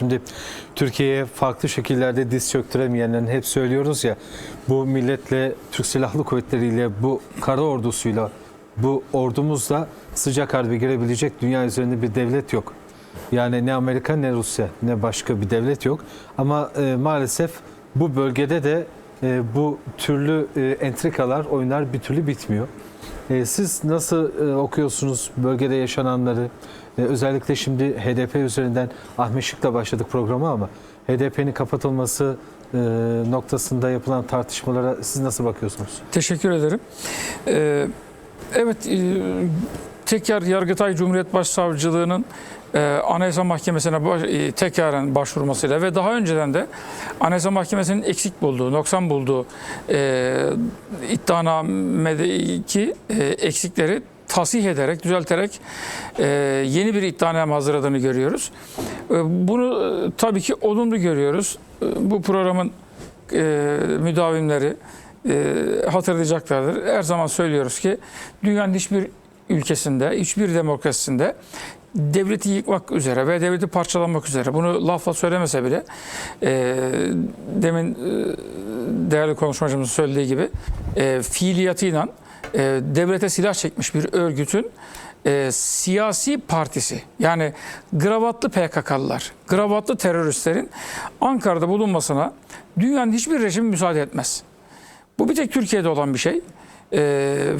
Şimdi Türkiye'ye farklı şekillerde diz çöktüremeyenlerin hep söylüyoruz ya bu milletle Türk Silahlı Kuvvetleri ile bu kara ordusuyla bu ordumuzla sıcak harbe girebilecek dünya üzerinde bir devlet yok. Yani ne Amerika ne Rusya ne başka bir devlet yok. Ama e, maalesef bu bölgede de e, bu türlü e, entrikalar, oyunlar bir türlü bitmiyor. E, siz nasıl e, okuyorsunuz bölgede yaşananları? E, özellikle şimdi HDP üzerinden Ahmet Şık'la başladık programa ama HDP'nin kapatılması noktasında yapılan tartışmalara siz nasıl bakıyorsunuz? Teşekkür ederim. Evet, tekrar Yargıtay Cumhuriyet Başsavcılığı'nın Anayasa Mahkemesi'ne baş, e, tekraren başvurmasıyla ve daha önceden de Anayasa Mahkemesi'nin eksik bulduğu, noksan bulduğu e, iddianamedeki e, eksikleri tasih ederek, düzelterek e, yeni bir iddianame hazırladığını görüyoruz. E, bunu e, tabii ki olumlu görüyoruz. E, bu programın e, müdavimleri e, hatırlayacaklardır. Her zaman söylüyoruz ki dünyanın hiçbir ülkesinde, hiçbir demokrasisinde devleti yıkmak üzere ve devleti parçalamak üzere bunu lafla söylemese bile e, demin e, değerli konuşmacımızın söylediği gibi e, fiiliyatıyla e, devlete silah çekmiş bir örgütün e, siyasi partisi yani gravatlı PKK'lılar, gravatlı teröristlerin Ankara'da bulunmasına dünyanın hiçbir rejimi müsaade etmez. Bu bir tek Türkiye'de olan bir şey E,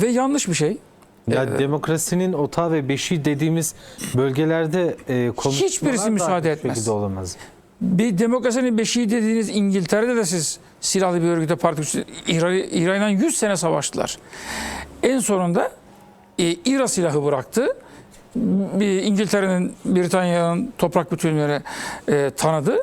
ve yanlış bir şey. Ya demokrasinin otağı ve beşiği dediğimiz bölgelerde e, Hiçbirisi müsaade etmez. olamaz. Bir demokrasinin beşiği dediğiniz İngiltere'de de siz silahlı bir örgüte parti İran- İran'la 100 sene savaştılar. En sonunda e, İRA silahı bıraktı. İngiltere'nin Britanya'nın toprak bütünlüğüne e, tanıdı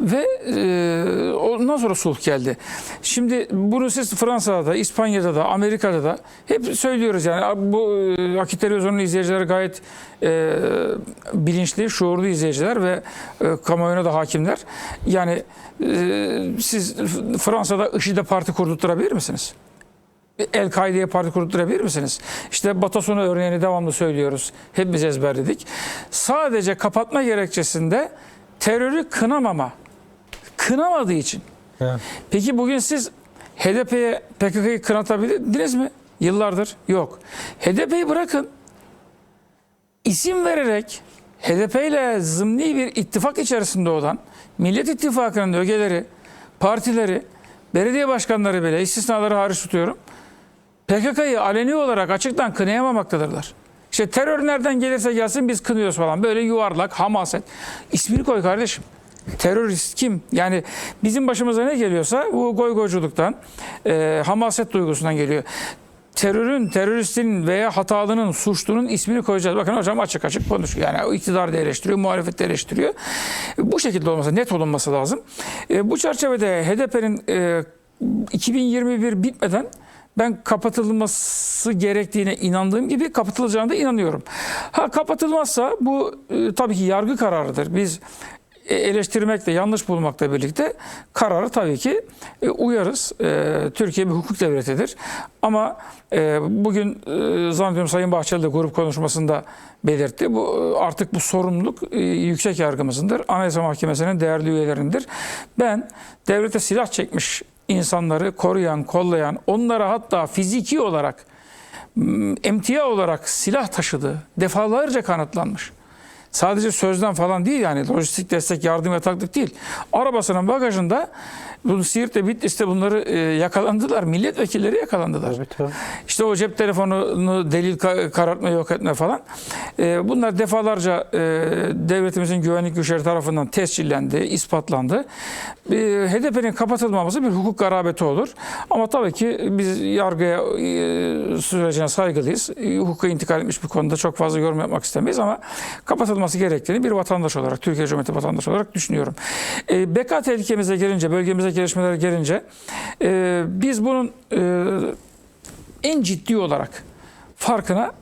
ve e, ondan sonra sulh geldi. Şimdi bunu siz Fransa'da da, İspanya'da da, Amerika'da da hep söylüyoruz yani bu e, Akit Televizyonu'nun izleyicileri gayet e, bilinçli, şuurlu izleyiciler ve e, kamuoyuna da hakimler. Yani e, siz Fransa'da IŞİD'e parti kurdurtturabilir misiniz? El-Kaide'ye parti kurdurabilir misiniz? İşte Batasunu örneğini devamlı söylüyoruz. Hepimiz ezberledik. Sadece kapatma gerekçesinde terörü kınamama. Kınamadığı için. Evet. Peki bugün siz HDP'ye PKK'yı kınatabildiniz mi? Yıllardır yok. HDP'yi bırakın. İsim vererek HDP ile zımni bir ittifak içerisinde olan Millet İttifakı'nın ögeleri, partileri, belediye başkanları bile istisnaları hariç tutuyorum. PKK'yı aleni olarak açıktan kınayamamaktadırlar. İşte terör nereden gelirse gelsin biz kınıyoruz falan. Böyle yuvarlak, hamaset. İsmini koy kardeşim. Terörist kim? Yani bizim başımıza ne geliyorsa bu goygoyculuktan, e, hamaset duygusundan geliyor. Terörün, teröristin veya hatalının, suçlunun ismini koyacağız. Bakın hocam açık açık konuşuyor. Yani o iktidarı da eleştiriyor, muhalefeti de eleştiriyor. Bu şekilde olması, net olunması lazım. E, bu çerçevede HDP'nin e, 2021 bitmeden ben kapatılması gerektiğine inandığım gibi kapatılacağına da inanıyorum. Ha kapatılmazsa bu e, tabii ki yargı kararıdır. Biz e, eleştirmekle, yanlış bulmakla birlikte kararı tabii ki e, uyarız. E, Türkiye bir hukuk devletidir. Ama bugün zannediyorum Sayın Bahçeli de grup konuşmasında belirtti. Bu artık bu sorumluluk yüksek yargımızındır. Anayasa Mahkemesi'nin değerli üyelerindir. Ben devlete silah çekmiş insanları koruyan, kollayan, onlara hatta fiziki olarak m, emtia olarak silah taşıdığı defalarca kanıtlanmış. Sadece sözden falan değil yani lojistik destek, yardım yataklık değil. Arabasının bagajında bunu Siirt'te, Bitlis'te bunları e, yakalandılar. Milletvekilleri yakalandılar. Tabii, tabii. İşte o cep telefonunu delil ka- karartma yok etme falan. E, bunlar defalarca e, devletimizin güvenlik güçleri tarafından tescillendi, ispatlandı. E, HDP'nin kapatılmaması bir hukuk garabeti olur. Ama tabii ki biz yargıya e, sürecine saygılıyız. E, hukuka intikal etmiş bir konuda çok fazla yorum yapmak istemeyiz ama kapatılması gerektiğini bir vatandaş olarak, Türkiye Cumhuriyeti vatandaşı olarak düşünüyorum. E, beka tehlikemize gelince, bölgemize gelişmelere gelince e, biz bunun e, en ciddi olarak farkına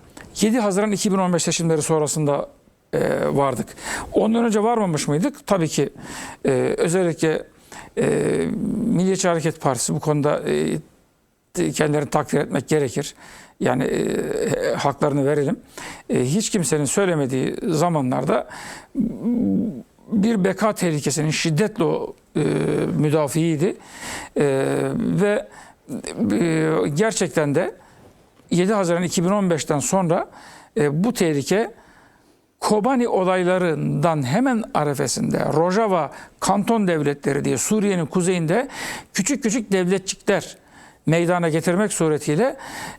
7 Haziran 2015 seçimleri sonrasında e, vardık. Ondan önce varmamış mıydık? Tabii ki e, özellikle e, Milliyetçi Hareket Partisi bu konuda e, kendilerini takdir etmek gerekir. Yani e, haklarını verelim. E, hiç kimsenin söylemediği zamanlarda bir beka tehlikesinin şiddetle e, müdafiiydi. E, ve e, gerçekten de 7 Haziran 2015'ten sonra e, bu tehlike Kobani olaylarından hemen arefesinde Rojava kanton devletleri diye Suriye'nin kuzeyinde küçük küçük devletçikler meydana getirmek suretiyle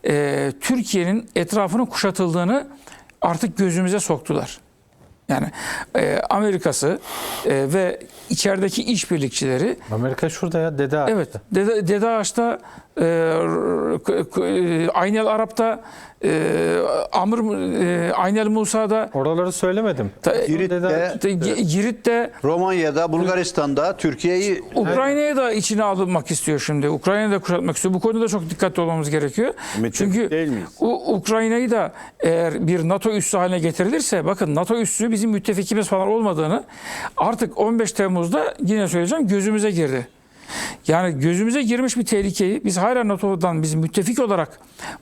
e, Türkiye'nin etrafının kuşatıldığını artık gözümüze soktular. Yani e, Amerika'sı e, ve içerideki işbirlikçileri Amerika şurada ya dede Ağaç'ta. Evet. Dede, Dede Ağaç'ta, e, Aynel Arap'ta, e, Amr, e, Aynel Musa'da, Oraları söylemedim. ta- Girit'te, Gi- Girit'te, Romanya'da, Bulgaristan'da, Türkiye'yi Ukrayna'ya da içine alınmak istiyor şimdi. Ukrayna'yı da kuşatmak istiyor. Bu konuda çok dikkatli olmamız gerekiyor. Müttefik Çünkü değil miyiz? U- Ukrayna'yı da eğer bir NATO üssü haline getirilirse bakın NATO üssü bizim müttefikimiz falan olmadığını artık 15 Temmuz'da yine söyleyeceğim gözümüze girdi. Yani gözümüze girmiş bir tehlikeyi biz hala NATO'dan biz müttefik olarak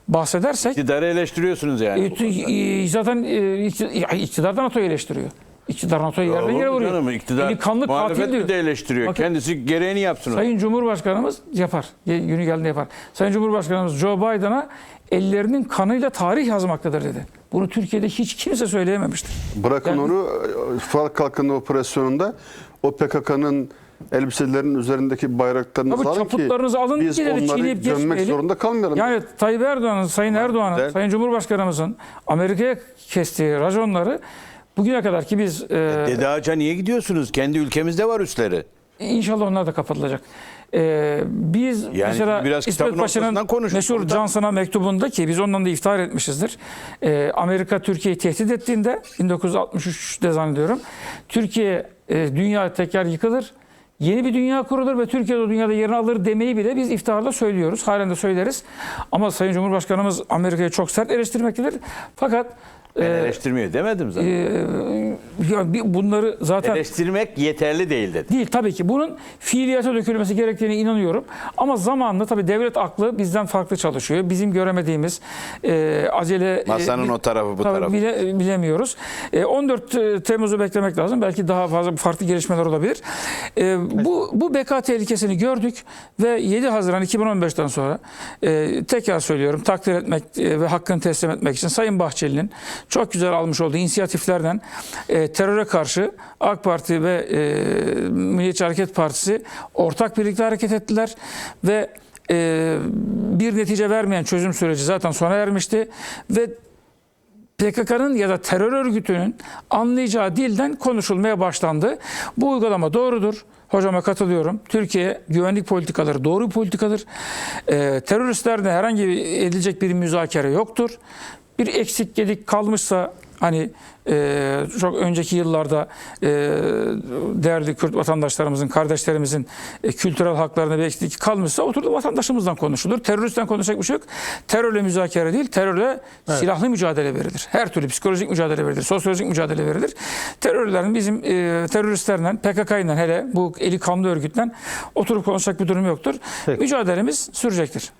bahsedersek İktidarı eleştiriyorsunuz yani. e, e, zaten e, iktidar da NATO'yu eleştiriyor. İktidar NATO'yu yerden yere vuruyor. canım? İktidar, Eli kanlı katil diyor. de eleştiriyor. Bakın- Kendisi gereğini yapsın. Sayın Cumhurbaşkanımız yapar. Günü geldiğinde yapar. Sayın Cumhurbaşkanımız Joe Biden'a ellerinin kanıyla tarih yazmaktadır dedi. Bunu Türkiye'de hiç kimse söyleyememiştir. Bırakın Yani- onu Fark Kalkınma Operasyonu'nda o PKK'nın elbiselerinin üzerindeki bayraklarını Tabii alın ki alın biz onları çiğneyip gömmek geçmeyelim. zorunda kalmayalım. Yani Tayyip Erdoğan'ın, Sayın Erdoğan'ın. Sayın Cumhurbaşkanımızın Amerika'ya kestiği raconları bugüne kadar ki biz e, Dede Ağaç'a niye gidiyorsunuz? Kendi ülkemizde var üsleri. inşallah onlar da kapatılacak. E, biz mesela biraz İsmet Paşa'nın meşhur Johnson'a mektubunda ki biz ondan da iftihar etmişizdir. E, Amerika Türkiye'yi tehdit ettiğinde 1963'te zannediyorum. Türkiye e, dünya tekrar yıkılır. Yeni bir dünya kurulur ve Türkiye o dünyada yerini alır demeyi bile biz iftiharla söylüyoruz. Halen de söyleriz. Ama Sayın Cumhurbaşkanımız Amerika'yı çok sert eleştirmektedir. Fakat Ben e, eleştirmiyor demedim zaten. e, bunları zaten Eleştirmek yeterli değil dedi. Değil tabii ki. Bunun fiiliyata dökülmesi gerektiğine inanıyorum. Ama zamanla tabii devlet aklı bizden farklı çalışıyor. Bizim göremediğimiz e, acele... e, Masanın bir- o tarafı bu tarafı. bile- bilemiyoruz. E, 14 Temmuz'u beklemek lazım. Belki daha fazla farklı gelişmeler olabilir. E, bu, bu beka tehlikesini gördük ve 7 Haziran 2015'ten sonra e, tekrar söylüyorum takdir etmek e, ve hakkını teslim etmek için Sayın Bahçeli'nin çok güzel almış olduğu inisiyatiflerden e, teröre karşı AK Parti ve e, Milliyetçi Hareket Partisi ortak birlikte hareket ettiler ve e, bir netice vermeyen çözüm süreci zaten sona ermişti ve PKK'nın ya da terör örgütünün anlayacağı dilden konuşulmaya başlandı. Bu uygulama doğrudur. Hocama katılıyorum. Türkiye güvenlik politikaları doğru bir politikadır. Ee, teröristlerle herhangi edilecek bir müzakere yoktur. Bir eksik gedik kalmışsa hani e, çok önceki yıllarda e, değerli Kürt vatandaşlarımızın, kardeşlerimizin e, kültürel haklarına bir eksiklik kalmışsa oturup vatandaşımızdan konuşulur. Teröristten konuşacak bir şey yok. Terörle müzakere değil, terörle silahlı mücadele verilir. Her türlü psikolojik mücadele verilir, sosyolojik mücadele verilir. Terörlerin bizim e, teröristlerle, PKK ile hele bu eli kanlı örgütle oturup konuşacak bir durum yoktur. Peki. Mücadelemiz sürecektir.